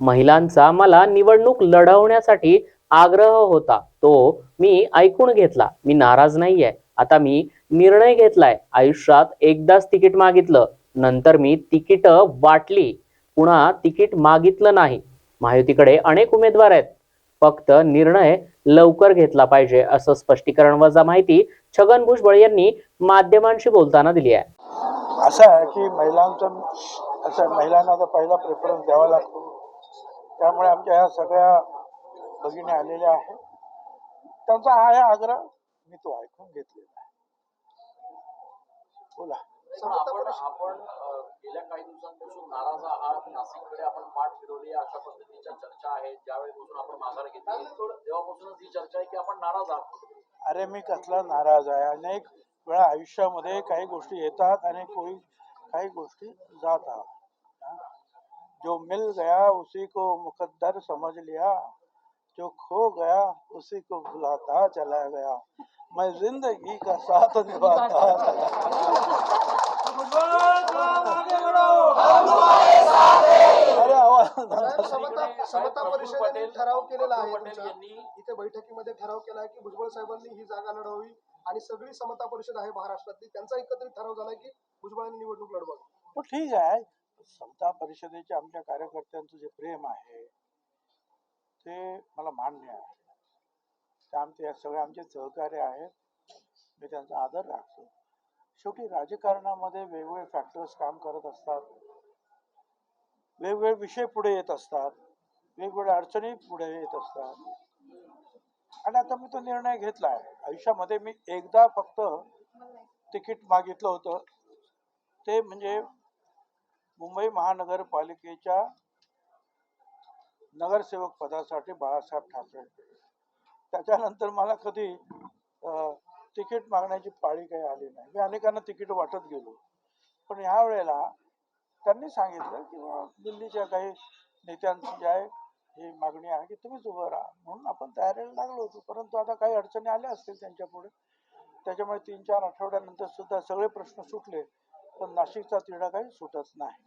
महिलांचा मला निवडणूक लढवण्यासाठी आग्रह होता. तो मी ऐकून घेतला. मी नाराज नाहीये. आता मी निर्णय घेतलाय. आयुष्यात एकदाच तिकीट मागितलं. नंतर मी तिकीट वाटली. पुन्हा तिकीट मागितलं नाही. महायुतीकडे अनेक उमेदवार आहेत. फक्त निर्णय लवकर घेतला पाहिजे असं स्पष्टीकरण वजा माहिती छगन भुजबळ यांनी माध्यमांशी बोलताना दिली आहे. असं आहे की महिलांचं असं महिलांना पहिला प्रेफरन्स द्यावा लागतो. त्यामुळे आमच्या ह्या सगळ्या भगिनी आलेल्या आहेत. त्यांचा हा आहे आग्रह मी तो ऐकून घेतलेला आहे. बोला. पण आपण गेल्या काही दिवसांपासून नाराज आहात. नाशिककडे आपण पाठ फिरवली. अशा पद्धतीच्या चर्चा आहेत. ज्यावेळेपासून आपण माघार घेतली तेव्हापासूनच ही चर्चा आहे की आपण नाराज आहात. अरे मी कसला नाराज आहे? अनेक वेळा आयुष्यामध्ये काही गोष्टी येतात आणि काही गोष्टी जातात? जो मिल गया उसी को मुकद्दर समझ लिया जो खो गया उसी को भुलाता चला गया। मैं जिंदगी का साथ निभाता चला अरे समता परिषदेने ठराव केलेला आहे इथे बैठकीमध्ये ठराव केला आहे की भुजबळ साहेबांनी ही जागा लढवावी आणि सगळी समता परिषद आहे महाराष्ट्रातली. त्यांचा एकत्रित ठराव झाला की भुजबळांनी निवडणूक लढवावी. ठीक आहे. समता परिषदेच्या आमच्या कार्यकर्त्यांचं जे प्रेम आहे ते मला मान्य आहे. ते आमचे या सगळे आमचे सहकार्य आहेत. मी त्यांचा आदर राखतो. शेवटी राजकारणामध्ये वेगवेगळे फॅक्टर्स काम करत असतात. वेगवेगळे विषय पुढे येत असतात. वेगवेगळ्या अडचणी पुढे येत असतात. आणि आता मी तो निर्णय घेतला आहे. आयुष्यामध्ये मी एकदा फक्त तिकीट मागितलं होतं. ते म्हणजे मुंबई महानगरपालिकेच्या नगरसेवक पदासाठी बाळासाहेब ठाकरे. त्याच्यानंतर मला कधी तिकीट मागण्याची पाळी काही आली नाही. मी अनेकांना तिकीट वाटत गेलो. पण ह्या वेळेला त्यांनी सांगितलं की दिल्लीच्या काही नेत्यांची जी आहे ही मागणी आहे की तुम्हीच उभं राहा. म्हणून आपण तयारीला लागलो होतो. परंतु आता काही अडचणी आल्या असतील त्यांच्या पुढे त्याच्यामुळे तीन चार आठवड्यानंतर सुद्धा सगळे प्रश्न सुटले. पण नाशिकचा तिढा काही सुटत नाही.